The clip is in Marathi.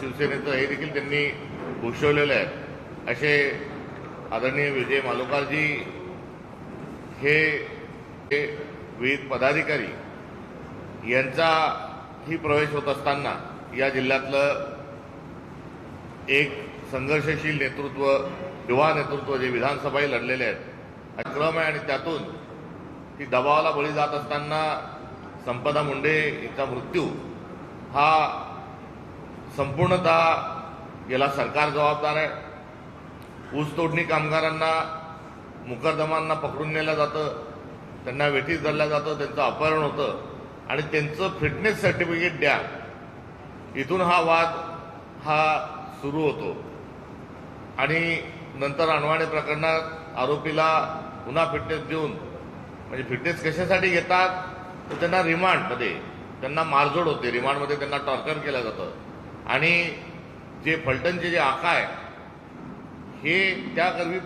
शिवसेनेचं हे देखील त्यांनी घोषवलेलं आहे. असे आदरणीय विजय मालोकारजी हे विविध पदाधिकारी यांचा ही प्रवेश होत असताना या जिल्ह्यातलं एक संघर्षशील नेतृत्व युवा नेतृत्व जे विधानसभाही लढलेले आहेत हा क्रम आहे आणि त्यातून ती दबावाला बळी जात असताना संपदा मुंडे यांचा मृत्यू हा संपूर्णतः याला सरकार जबाबदार आहे. ऊसतोडणी कामगारांना मुकरदमांना पकडून नेलं जातं त्यांना वेठीस धरलं जातं त्यांचं अपहरण होतं आणि त्यांचं फिटनेस सर्टिफिकेट द्या. इथून हा वाद हा सुरू होतो. आणि नंतर अनवाणी प्रकरणात आरोपीला पुन्हा फिटनेस देऊन म्हणजे फिटनेस कशासाठी घेतात? तर त्यांना रिमांडमध्ये त्यांना मारझोड होते. रिमांडमध्ये त्यांना टॉर्चर केलं जातं. आणि जे फलटणचे जे आका आहे हे त्याकरवी